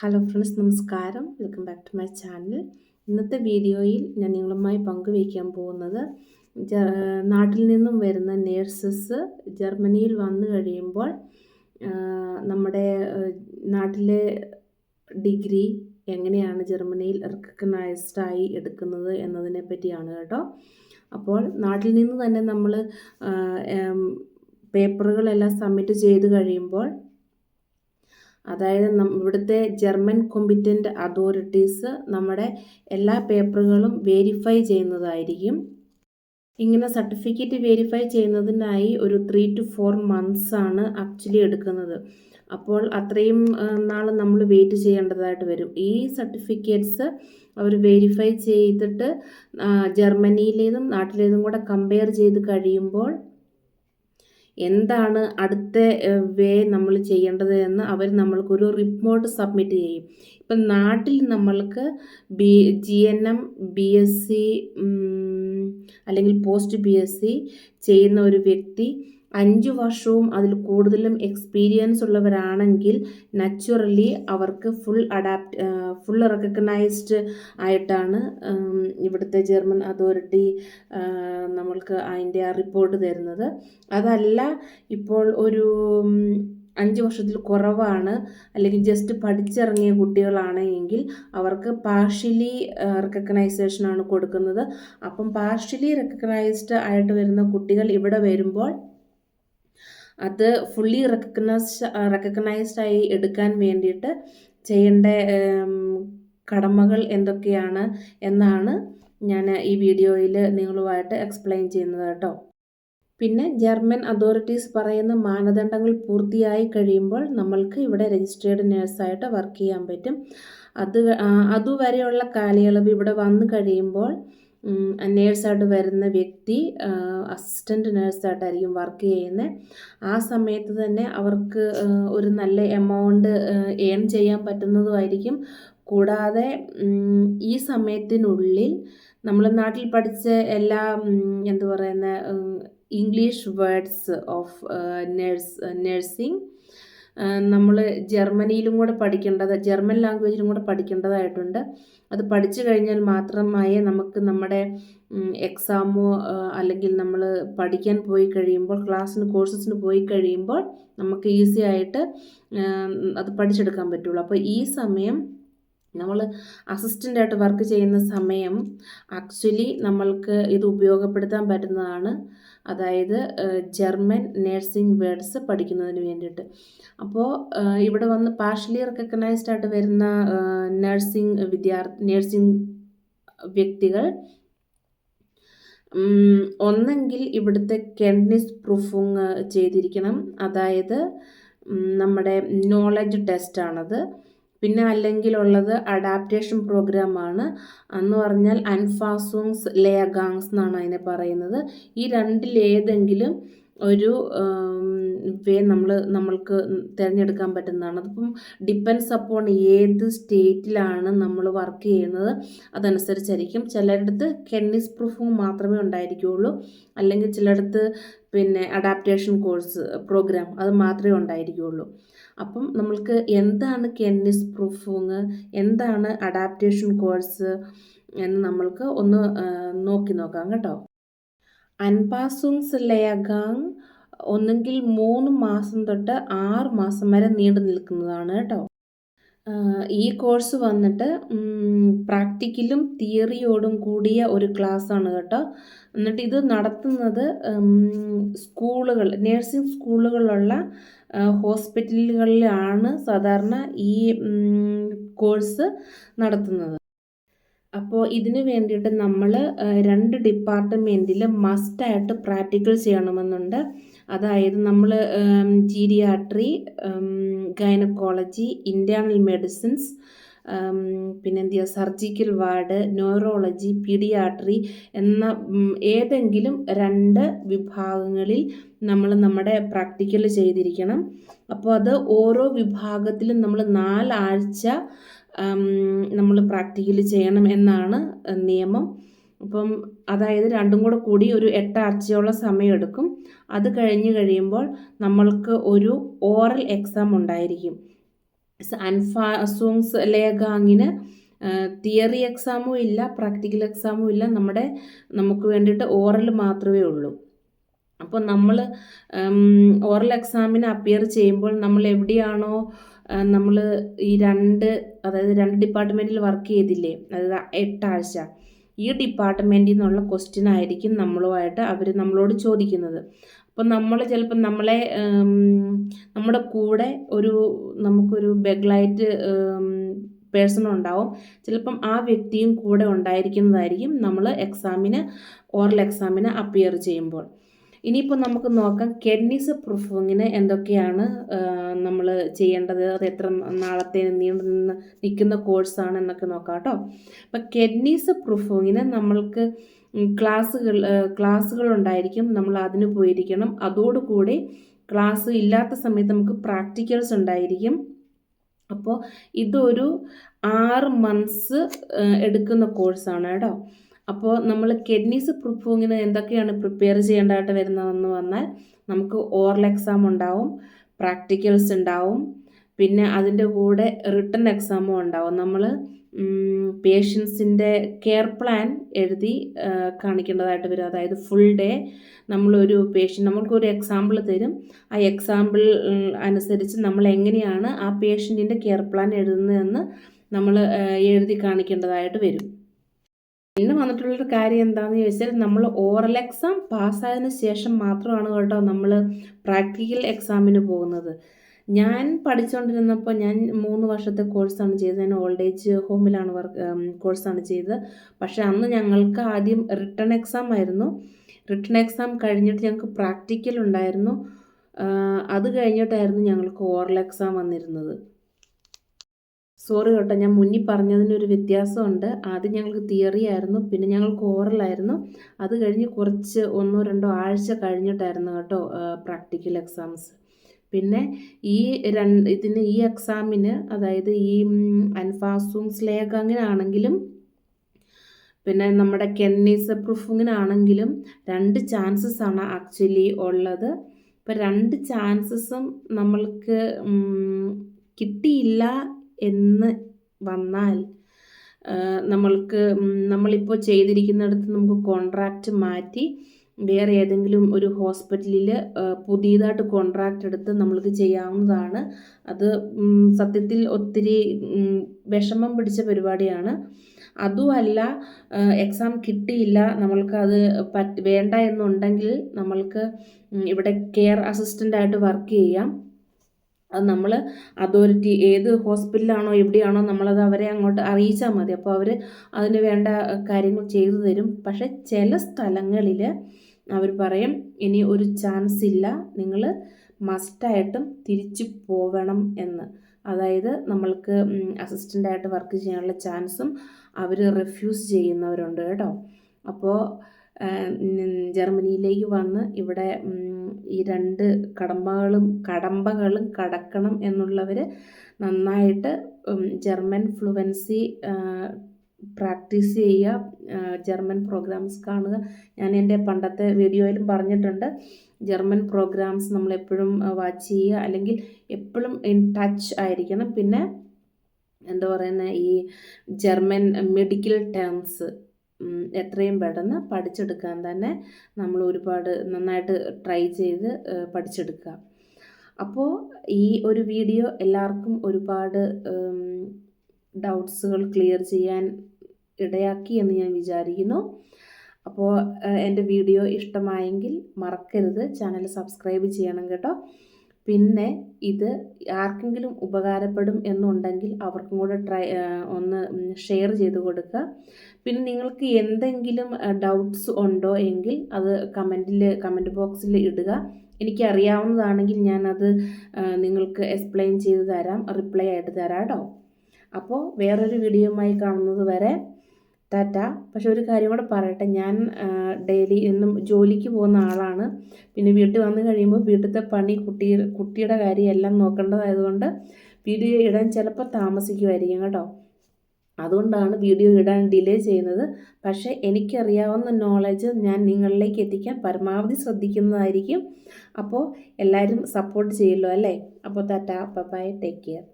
Hello friends നമസ്കാരം. Welcome back to my channel ഇന്നത്തെ വീഡിയോയിൽ ഞാൻ നിങ്ങളുമായി പങ്കുവയ്ക്കാൻ പോകുന്നത് നാട്ടിൽ നിന്നും വരുന്ന നേഴ്സസ് ജർമ്മനിയിൽ വന്നു കഴിയുമ്പോൾ നമ്മുടെ നാട്ടിലെ ഡിഗ്രി എങ്ങനെയാണ് ജർമ്മനിയിൽ റെക്കഗ്നൈസ്ഡ് ആയി എടുക്കുന്നത് എന്നതിനെ പറ്റിയാണ് കേട്ടോ. അപ്പോൾ നാട്ടിൽ നിന്ന് തന്നെ നമ്മൾ പേപ്പറുകളെല്ലാം സബ്മിറ്റ് ചെയ്ത് കഴിയുമ്പോൾ അതായത് ഇവിടുത്തെ ജർമ്മൻ കോമ്പിറ്റന്റ് അതോറിറ്റീസ് നമ്മുടെ എല്ലാ പേപ്പറുകളും വേരിഫൈ ചെയ്യുന്നതായിരിക്കും. ഇങ്ങനെ സർട്ടിഫിക്കറ്റ് വേരിഫൈ ചെയ്യുന്നതിനായി ഒരു ത്രീ ടു ഫോർ മന്ത്സ് ആണ് ആക്ച്വലി എടുക്കുന്നത്. അപ്പോൾ അത്രയും നാൾ നമ്മൾ വെയിറ്റ് ചെയ്യേണ്ടതായിട്ട് വരും. ഈ സർട്ടിഫിക്കറ്റ്സ് അവർ വെരിഫൈ ചെയ്തിട്ട് ജർമ്മനിയിലേതും നാട്ടിലേതും കൂടെ കമ്പയർ ചെയ്ത് കഴിയുമ്പോൾ എന്താണ് അടുത്ത വേ നമ്മൾ ചെയ്യേണ്ടത് എന്ന് അവർ നമ്മൾക്കൊരു റിപ്പോർട്ട് സബ്മിറ്റ് ചെയ്യും. ഇപ്പം നാട്ടിൽ നമ്മൾക്ക് B G N M B S C അല്ലെങ്കിൽ പോസ്റ്റ് ബി എസ് സി ചെയ്യുന്ന ഒരു വ്യക്തി അഞ്ച് വർഷവും അതിൽ കൂടുതലും എക്സ്പീരിയൻസ് ഉള്ളവരാണെങ്കിൽ നാച്ചുറലി അവർക്ക് ഫുൾ അഡാപ്റ്റ് ഫുൾ റെക്കഗ്നൈസ്ഡ് ആയിട്ടാണ് ഇവിടുത്തെ ജർമ്മൻ അതോറിറ്റി നമ്മൾക്ക് അതിന്റെ റിപ്പോർട്ട് തരുന്നത്. അതല്ല ഇപ്പോൾ ഒരു അഞ്ച് വർഷത്തിൽ കുറവാണ് അല്ലെങ്കിൽ ജസ്റ്റ് പഠിച്ചിറങ്ങിയ കുട്ടികളാണ് എങ്കിൽ അവർക്ക് പാർഷ്യലി റെക്കഗ്നൈസേഷനാണ് കൊടുക്കുന്നത്. അപ്പം പാർഷ്യലി റെക്കഗ്നൈസ്ഡ് ആയിട്ട് വരുന്ന കുട്ടികൾ ഇവിടെ വരുമ്പോൾ അത് ഫുള്ളി റെക്കഗ്നൈസ് റെക്കഗ്നൈസ്ഡ് ആയി എടുക്കാൻ വേണ്ടിയിട്ട് ചെയ്യേണ്ട കടമകൾ എന്തൊക്കെയാണ് എന്നാണ് ഞാൻ ഈ വീഡിയോയിൽ നിങ്ങളുമായിട്ട് എക്സ്പ്ലെയിൻ ചെയ്യുന്നത് കേട്ടോ. പിന്നെ ജർമ്മൻ അതോറിറ്റീസ് പറയുന്ന മാനദണ്ഡങ്ങൾ പൂർത്തിയായി കഴിയുമ്പോൾ നമ്മൾക്ക് ഇവിടെ രജിസ്ട്രേഡ് നേഴ്സായിട്ട് വർക്ക് ചെയ്യാൻ പറ്റും. അത് അതുവരെയുള്ള കാലയളവ് ഇവിടെ വന്നു കഴിയുമ്പോൾ നേഴ്സായിട്ട് വരുന്ന വ്യക്തി അസിസ്റ്റന്റ് നേഴ്സായിട്ടായിരിക്കും വർക്ക് ചെയ്യുന്നത് ആ സമയത്ത് തന്നെ അവർക്ക് ഒരു നല്ല എമൗണ്ട് ഏൺ ചെയ്യാൻ പറ്റുന്നതുമായിരിക്കും കൂടാതെ ഈ സമയത്തിനുള്ളിൽ നമ്മൾ നാട്ടിൽ പഠിച്ച എല്ലാ എന്തു പറയുന്ന English words of nurse nursing നമ്മൾ ജർമ്മനിയിലും കൂടെ പഠിക്കേണ്ടത് ജർമ്മൻ ലാംഗ്വേജിലും കൂടെ പഠിക്കേണ്ടതായിട്ടുണ്ട്. അത് പഠിച്ചു കഴിഞ്ഞാൽ മാത്രമായേ നമുക്ക് നമ്മുടെ എക്സാമോ അല്ലെങ്കിൽ നമ്മൾ പഠിക്കാൻ പോയി കഴിയുമ്പോൾ ക്ലാസ്സിന് കോഴ്സസിന് പോയി കഴിയുമ്പോൾ നമുക്ക് ഈസി ആയിട്ട് അത് പഠിച്ചെടുക്കാൻ പറ്റുള്ളൂ. അപ്പോൾ ഈ സമയം നമ്മൾ അസിസ്റ്റന്റായിട്ട് വർക്ക് ചെയ്യുന്ന സമയം ആക്ച്വലി നമ്മൾക്ക് ഇത് ഉപയോഗപ്പെടുത്താൻ പറ്റുന്നതാണ്. അതായത് ജർമ്മൻ നേഴ്സിംഗ് വേർഡ്സ് പഠിക്കുന്നതിന് വേണ്ടിയിട്ട്. അപ്പോൾ ഇവിടെ വന്ന് പാർഷ്യലി റെക്കഗ്നൈസ്ഡ് ആയിട്ട് വരുന്ന നഴ്സിംഗ് വിദ്യാർത്ഥി നേഴ്സിംഗ് വ്യക്തികൾ ഒന്നെങ്കിൽ ഇവിടുത്തെ കെൻനിസ് പ്രൂഫിങ് ചെയ്തിരിക്കണം. അതായത് നമ്മുടെ നോളജ് ടെസ്റ്റാണത് പിന്നെ അല്ലെങ്കിൽ ഉള്ളത് അഡാപ്റ്റേഷൻ പ്രോഗ്രാമാണ് എന്ന് പറഞ്ഞാൽ അൻഫാസോങ്സ് ലേഗാങ്സ് എന്നാണ് അതിനെ പറയുന്നത്. ഈ രണ്ടിലേതെങ്കിലും ഒരു വേ നമ്മൾ നമ്മൾക്ക് തിരഞ്ഞെടുക്കാൻ പറ്റുന്നതാണ്. അതിപ്പം ഡിപ്പെൻസ് അപ്പോൺ ഏത് സ്റ്റേറ്റിലാണ് നമ്മൾ വർക്ക് ചെയ്യുന്നത് അതനുസരിച്ചായിരിക്കും. ചിലയിടത്ത് കെന്നിസ് പ്രൂഫും മാത്രമേ ഉണ്ടായിരിക്കുകയുള്ളൂ അല്ലെങ്കിൽ ചിലയിടത്ത് പിന്നെ അഡാപ്റ്റേഷൻ കോഴ്സ് പ്രോഗ്രാം അത് മാത്രമേ ഉണ്ടായിരിക്കുകയുള്ളൂ അപ്പം നമ്മൾക്ക് എന്താണ് കെന്നിസ് പ്രൂഫിങ് എന്താണ് അഡാപ്റ്റേഷൻ കോഴ്സ് എന്ന് നമ്മൾക്ക് ഒന്ന് നോക്കി നോക്കാം കേട്ടോ. അൻപാസുങ്സ് ലയഗാങ് ഒന്നെങ്കിൽ മൂന്ന് മാസം തൊട്ട് ആറ് മാസം വരെ നീണ്ടു നിൽക്കുന്നതാണ് കേട്ടോ. ഈ കോഴ്സ് വന്നിട്ട് പ്രാക്ടിക്കലും തിയറിയോടും കൂടിയ ഒരു ക്ലാസ്സാണ് കേട്ടോ. എന്നിട്ട് ഇത് നടത്തുന്നത് സ്കൂളുകൾ നേഴ്സിംഗ് സ്കൂളുകളുള്ള ഹോസ്പിറ്റലുകളിലാണ് സാധാരണ ഈ കോഴ്സ് നടത്തുന്നത്. അപ്പോൾ ഇതിന് വേണ്ടിയിട്ട് നമ്മൾ രണ്ട് ഡിപ്പാർട്ട്മെന്റിൽ മസ്റ്റായിട്ട് പ്രാക്ടിക്കൽ ചെയ്യണമെന്നുണ്ട്. അതായത് നമ്മൾ ജീരിയാട്രി ഗൈനക്കോളജി ഇന്റേർണൽ മെഡിസിൻസ് പിന്നെ എന്ത് ചെയ്യുക സർജിക്കൽ വാർഡ് ന്യൂറോളജി പീഡിയാട്രി എന്ന ഏതെങ്കിലും രണ്ട് വിഭാഗങ്ങളിൽ നമ്മൾ നമ്മുടെ പ്രാക്ടിക്കൽ ചെയ്തിരിക്കണം. അപ്പോൾ അത് ഓരോ വിഭാഗത്തിലും നമ്മൾ നാലാഴ്ച നമ്മൾ പ്രാക്ടിക്കലി ചെയ്യണം എന്നാണ് നിയമം. അപ്പം അതായത് രണ്ടും കൂടെ കൂടി ഒരു എട്ടാഴ്ചയോളം സമയമെടുക്കും. അത് കഴിഞ്ഞ് കഴിയുമ്പോൾ നമ്മൾക്ക് ഒരു ഓറൽ എക്സാം ഉണ്ടായിരിക്കും. അൻഫാസൂങ്സ് ലേഖാങ്ങിന് തിയറി എക്സാമും ഇല്ല പ്രാക്ടിക്കൽ എക്സാമും ഇല്ല. നമ്മുടെ നമുക്ക് വേണ്ടിയിട്ട് ഓറൽ മാത്രമേ ഉള്ളൂ. അപ്പോൾ നമ്മൾ ഓറൽ എക്സാമിന് അപ്പിയർ ചെയ്യുമ്പോൾ നമ്മൾ എവിടെയാണോ നമ്മൾ ഈ രണ്ട് അതായത് രണ്ട് ഡിപ്പാർട്ട്മെന്റിൽ വർക്ക് ചെയ്തില്ലേ? അതായത് എട്ടാഴ്ച. ഈ ഡിപ്പാർട്ട്മെന്റിൽ നിന്നുള്ള ക്വസ്റ്റ്യൻ ആയിരിക്കും നമ്മളുമായിട്ട് അവർ നമ്മളോട് ചോദിക്കുന്നത്. അപ്പം നമ്മൾ ചിലപ്പം നമ്മളെ നമ്മുടെ കൂടെ ഒരു നമുക്കൊരു ബെഗ്ലൈറ്റ് പേഴ്സൺ ഉണ്ടാവും. ചിലപ്പം ആ വ്യക്തിയും കൂടെ ഉണ്ടായിരിക്കുന്നതായിരിക്കും നമ്മൾ എക്സാമിന് ഓറൽ എക്സാമിന് അപ്പിയർ ചെയ്യുമ്പോൾ. ഇനിയിപ്പോൾ നമുക്ക് നോക്കാം കെഡ്നിസ് പ്രൂഫിങ്ങിന് എന്തൊക്കെയാണ് നമ്മൾ ചെയ്യേണ്ടത്? അത് എത്ര നാളത്തെ നീണ്ടു നിന്ന് നിൽക്കുന്ന കോഴ്സാണ് എന്നൊക്കെ നോക്കാം കേട്ടോ. അപ്പം കെഡ്നിസ് പ്രൂഫിങ്ങിന് നമ്മൾക്ക് ക്ലാസ്സുകൾ ക്ലാസ്സുകൾ ഉണ്ടായിരിക്കും നമ്മൾ അതിന് പോയിരിക്കണം. അതോടുകൂടി ക്ലാസ് ഇല്ലാത്ത സമയത്ത് നമുക്ക് പ്രാക്ടിക്കൽസ് ഉണ്ടായിരിക്കും. അപ്പോൾ ഇതൊരു ആറ് മന്ത്സ് എടുക്കുന്ന കോഴ്സാണ് കേട്ടോ. അപ്പോൾ നമ്മൾ കിഡ്നീസ് പ്രൂഫിങ്ങിന് എന്തൊക്കെയാണ് പ്രിപ്പയർ ചെയ്യേണ്ടതായിട്ട് വരുന്നതെന്ന് പറഞ്ഞാൽ നമുക്ക് ഓറൽ എക്സാം ഉണ്ടാവും പ്രാക്ടിക്കൽസ് ഉണ്ടാവും പിന്നെ അതിന്റെ കൂടെ റിട്ടൺ എക്സാമും ഉണ്ടാവും. നമ്മൾ പേഷ്യൻസിന്റെ കെയർ പ്ലാൻ എഴുതി കാണിക്കേണ്ടതായിട്ട് വരും. അതായത് ഫുൾ ഡേ നമ്മളൊരു പേഷ്യൻ നമ്മൾക്കൊരു എക്സാമ്പിൾ തരും. ആ എക്സാമ്പിൾ അനുസരിച്ച് നമ്മൾ എങ്ങനെയാണ് ആ പേഷ്യന്റിന്റെ കെയർ പ്ലാൻ എഴുതുന്നതെന്ന് നമ്മൾ എഴുതി കാണിക്കേണ്ടതായിട്ട് വരും. പിന്നെ വന്നിട്ടുള്ളൊരു കാര്യം എന്താണെന്ന് ചോദിച്ചാൽ നമ്മൾ ഓറൽ എക്സാം പാസ്സായതിന് ശേഷം മാത്രമാണ് കേട്ടോ നമ്മൾ പ്രാക്ടിക്കൽ എക്സാമിന് പോകുന്നത്. ഞാൻ പഠിച്ചുകൊണ്ടിരുന്നപ്പോൾ ഞാൻ മൂന്ന് വർഷത്തെ കോഴ്സാണ് ചെയ്തത്. ഞാൻ ഓൾഡ് ഏജ് ഹോമിലാണ് വർക്ക് കോഴ്സാണ് ചെയ്തത്. പക്ഷേ അന്ന് ഞങ്ങൾക്ക് ആദ്യം റിട്ടേൺ എക്സാം ആയിരുന്നു. റിട്ടേൺ എക്സാം കഴിഞ്ഞിട്ട് ഞങ്ങൾക്ക് പ്രാക്ടിക്കൽ ഉണ്ടായിരുന്നു. അത് കഴിഞ്ഞിട്ടായിരുന്നു ഞങ്ങൾക്ക് ഓറൽ എക്സാം വന്നിരുന്നത്. സോറി കേട്ടോ ഞാൻ മുന്നിൽ പറഞ്ഞതിനൊരു വ്യത്യാസമുണ്ട്. ആദ്യം ഞങ്ങൾക്ക് തിയറി ആയിരുന്നു പിന്നെ ഞങ്ങൾക്ക് ഓറലായിരുന്നു അത് കഴിഞ്ഞ് കുറച്ച് ഒന്നോ രണ്ടോ ആഴ്ച കഴിഞ്ഞിട്ടായിരുന്നു കേട്ടോ പ്രാക്ടിക്കൽ എക്സാംസ് പിന്നെ ഈ രണ്ട് ഇതിന് ഈ എക്സാമിന് അതായത് ഈ അൻഫാസും സ്ലേഖ അങ്ങനെ ആണെങ്കിലും പിന്നെ നമ്മുടെ കെന്നീസ് പ്രൂഫിങ്ങിനാണെങ്കിലും രണ്ട് ചാൻസസ് ആണ് ആക്ച്വലി ഉള്ളത്. ഇപ്പം രണ്ട് ചാൻസസും നമ്മൾക്ക് കിട്ടിയില്ല എന്ന് വന്നാൽ നമ്മൾക്ക് നമ്മളിപ്പോൾ ചെയ്തിരിക്കുന്നിടത്ത് നമുക്ക് കോൺട്രാക്റ്റ് മാറ്റി വേറെ ഏതെങ്കിലും ഒരു ഹോസ്പിറ്റലിൽ പുതിയതായിട്ട് കോൺട്രാക്റ്റ് എടുത്ത് നമ്മൾക്ക് ചെയ്യാവുന്നതാണ്. അത് സത്യത്തിൽ ഒത്തിരി വിഷമം പിടിച്ച പരിപാടിയാണ്. അതുമല്ല എക്സാം കിട്ടിയില്ല നമ്മൾക്ക് അത് പറ്റ് വേണ്ട എന്നുണ്ടെങ്കിൽ നമ്മൾക്ക് ഇവിടെ കെയർ അസിസ്റ്റന്റായിട്ട് വർക്ക് ചെയ്യാം. അത് നമ്മൾ അതോറിറ്റി ഏത് ഹോസ്പിറ്റലാണോ എവിടെയാണോ നമ്മളത് അവരെ അങ്ങോട്ട് അറിയിച്ചാൽ മതി. അപ്പോൾ അവർ അതിന് വേണ്ട കാര്യങ്ങൾ ചെയ്തു തരും. പക്ഷേ ചില സ്ഥലങ്ങളിൽ അവർ പറയും ഇനി ഒരു ചാൻസ് ഇല്ല. നിങ്ങൾ മസ്റ്റായിട്ടും തിരിച്ചു പോകണം എന്ന്. അതായത് നമ്മൾക്ക് അസിസ്റ്റന്റായിട്ട് വർക്ക് ചെയ്യാനുള്ള ചാൻസും അവർ റിഫ്യൂസ് ചെയ്യുന്നവരുണ്ട് കേട്ടോ. അപ്പോൾ ജർമ്മനിയിലേക്ക് വന്ന് ഇവിടെ ഈ രണ്ട് കടമ്പകളും കടമ്പകളും കടക്കണം എന്നുള്ളവർ നന്നായിട്ട് ജർമ്മൻ ഫ്ലുവൻസി പ്രാക്ടീസ് ചെയ്യുക ജർമ്മൻ പ്രോഗ്രാംസ് കാണുക. ഞാൻ എന്റെ പണ്ടത്തെ വീഡിയോയിലും പറഞ്ഞിട്ടുണ്ട് ജർമ്മൻ പ്രോഗ്രാംസ് നമ്മൾ എപ്പോഴും വാച്ച് ചെയ്യുക. അല്ലെങ്കിൽ എപ്പോഴും ഇൻ ടച്ച് ആയിരിക്കണം. പിന്നെ എന്താ പറയുന്നത് ഈ ജർമ്മൻ മെഡിക്കൽ ടേംസ് എത്രയും പെട്ടെന്ന് പഠിച്ചെടുക്കാൻ തന്നെ നമ്മൾ ഒരുപാട് നന്നായിട്ട് ട്രൈ ചെയ്ത് പഠിച്ചെടുക്കുക. അപ്പോൾ ഈ ഒരു വീഡിയോ എല്ലാവർക്കും ഒരുപാട് ഡൗട്ട്സുകൾ ക്ലിയർ ചെയ്യാൻ ഇടയാക്കി എന്ന് ഞാൻ വിചാരിക്കുന്നു. അപ്പോൾ എന്റെ വീഡിയോ ഇഷ്ടമായെങ്കിൽ മറക്കരുത്. ചാനൽ സബ്സ്ക്രൈബ് ചെയ്യണം കേട്ടോ. പിന്നെ ഇത് ആർക്കെങ്കിലും ഉപകാരപ്പെടും എന്നുണ്ടെങ്കിൽ അവർക്കും കൂടെ ട്രൈ ഒന്ന് ഷെയർ ചെയ്ത് കൊടുക്കുക. പിന്നെ നിങ്ങൾക്ക് എന്തെങ്കിലും ഡൗട്ട്സ് ഉണ്ടോ എങ്കിൽ അത് കമന്റിൽ കമന്റ് ബോക്സിൽ ഇടുക. എനിക്കറിയാവുന്നതാണെങ്കിൽ ഞാനത് നിങ്ങൾക്ക് എക്സ്പ്ലെയിൻ ചെയ്ത് തരാം റിപ്ലൈ ആയിട്ട് തരാം കേട്ടോ അപ്പോൾ വേറൊരു വീഡിയോയുമായി കാണുന്നത് വരെ ടാറ്റ. പക്ഷെ ഒരു കാര്യം കൂടെ പറയട്ടെ. ഞാൻ ഡെയിലി എന്നും ജോലിക്ക് പോകുന്ന ആളാണ്. പിന്നെ വീട്ടിൽ വന്നു കഴിയുമ്പോൾ വീട്ടിലത്തെ പണി കുട്ടി കുട്ടിയുടെ കാര്യം എല്ലാം നോക്കേണ്ടതായതുകൊണ്ട് വീഡിയോ ഇടാൻ ചിലപ്പോൾ താമസിക്കുമായിരിക്കും കേട്ടോ. അതുകൊണ്ടാണ് വീഡിയോ ഇടാൻ ഡിലേ ചെയ്യുന്നത്. പക്ഷേ എനിക്കറിയാവുന്ന നോളജ് ഞാൻ നിങ്ങളിലേക്ക് എത്തിക്കാൻ പരമാവധി ശ്രദ്ധിക്കുന്നതായിരിക്കും. അപ്പോൾ എല്ലാവരും സപ്പോർട്ട് ചെയ്യുമല്ലോ അല്ലേ? അപ്പോൾ ടാറ്റ ബൈ ടേക്ക് കെയർ